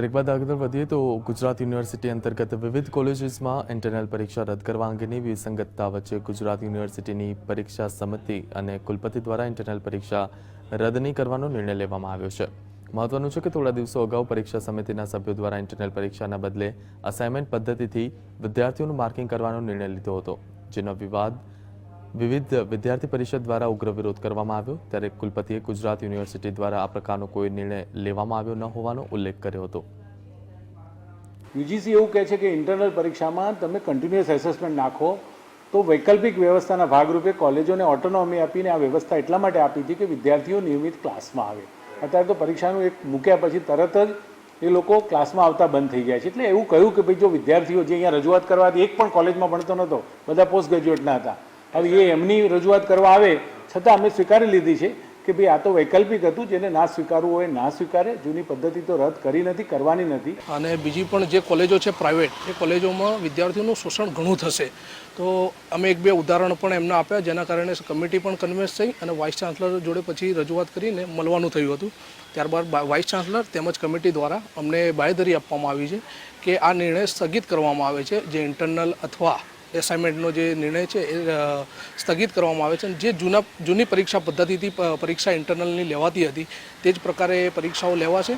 Break બાદ આગળ વધીએ તો ગુજરાત યુનિવર્સિટી અંતર્ગત વિવિધ કોલેજીસમાં ઇન્ટરનલ પરીક્ષા રદ કરવા અંગેની વિસંગતતા વચ્ચે ગુજરાત યુનિવર્સિટીની પરીક્ષા સમિતિ અને કુલપતિ દ્વારા ઇન્ટરનલ પરીક્ષા રદ નહીં કરવાનો નિર્ણય લેવામાં આવ્યો છે. મહત્વનું છે કે થોડા દિવસો અગાઉ પરીક્ષા સમિતિના સભ્યો દ્વારા ઇન્ટરનલ પરીક્ષાના બદલે અસાઇનમેન્ટ પદ્ધતિથી વિદ્યાર્થીઓનું માર્કિંગ કરવાનો નિર્ણય લીધો હતો, જેનો વિવાદ વિવિધ વિદ્યાર્થી પરિષદ દ્વારા ઉગ્ર વિરોધ કરવામાં આવ્યો. ત્યારે કુલપતિએ ગુજરાત યુનિવર્સિટી દ્વારા આ પ્રકારનો કોઈ નિર્ણય લેવામાં આવ્યો ન હોવાનો ઉલ્લેખ કર્યો હતો. યુજીસી એવું કહે છે કે ઇન્ટરનલ પરીક્ષામાં તમે કન્ટિન્યુઅસ એસેસમેન્ટ નાખો તો વૈકલ્પિક વ્યવસ્થાના ભાગરૂપે કોલેજોને ઓટોનોમી આપીને આ વ્યવસ્થા એટલા માટે આપી હતી કે વિદ્યાર્થીઓ નિયમિત ક્લાસમાં આવે. અત્યારે તો પરીક્ષાનું એક મૂક્યા પછી તરત જ એ લોકો ક્લાસમાં આવતા બંધ થઈ ગયા છે. એટલે એવું કહ્યું કે ભાઈ જો વિદ્યાર્થીઓ જે અહીંયા રજૂઆત કરવાથી એક પણ કોલેજમાં ભણતો નહોતો, બધા પોસ્ટ ગ્રેજ્યુએટના હતા. હવે એ એમની રજૂઆત કરવા આવે, છતાં અમે સ્વીકારી લીધી છે કે ભાઈ આ તો વૈકલ્પિક હતું જેને ના સ્વીકારવું હોય ના સ્વીકારે, જૂની પદ્ધતિ તો રદ કરી નથી, કરવાની નથી. અને બીજી પણ જે કોલેજો છે પ્રાઇવેટ, એ કોલેજોમાં વિદ્યાર્થીઓનું શોષણ ઘણું થશે. તો અમે એક બે ઉદાહરણ પણ એમને આપ્યા, જેના કારણે કમિટી પણ કન્વિન્સ થઈ અને વાઇસ ચાન્સલર જોડે પછી રજૂઆત કરીને મળવાનું થયું હતું. ત્યારબાદ વાઇસ ચાન્સલર તેમજ કમિટી દ્વારા અમને બાંયધરી આપવામાં આવી છે કે આ નિર્ણય સ્થગિત કરવામાં આવે છે, જે ઇન્ટરનલ અથવા એસાઇનમેન્ટનો જે નિર્ણય છે એ સ્થગિત કરવામાં આવે છે જે જૂના, જૂની પરીક્ષા પદ્ધતિથી પરીક્ષા ઇન્ટરનલની લેવાતી હતી, તે જ પ્રકારે પરીક્ષાઓ લેવાશે.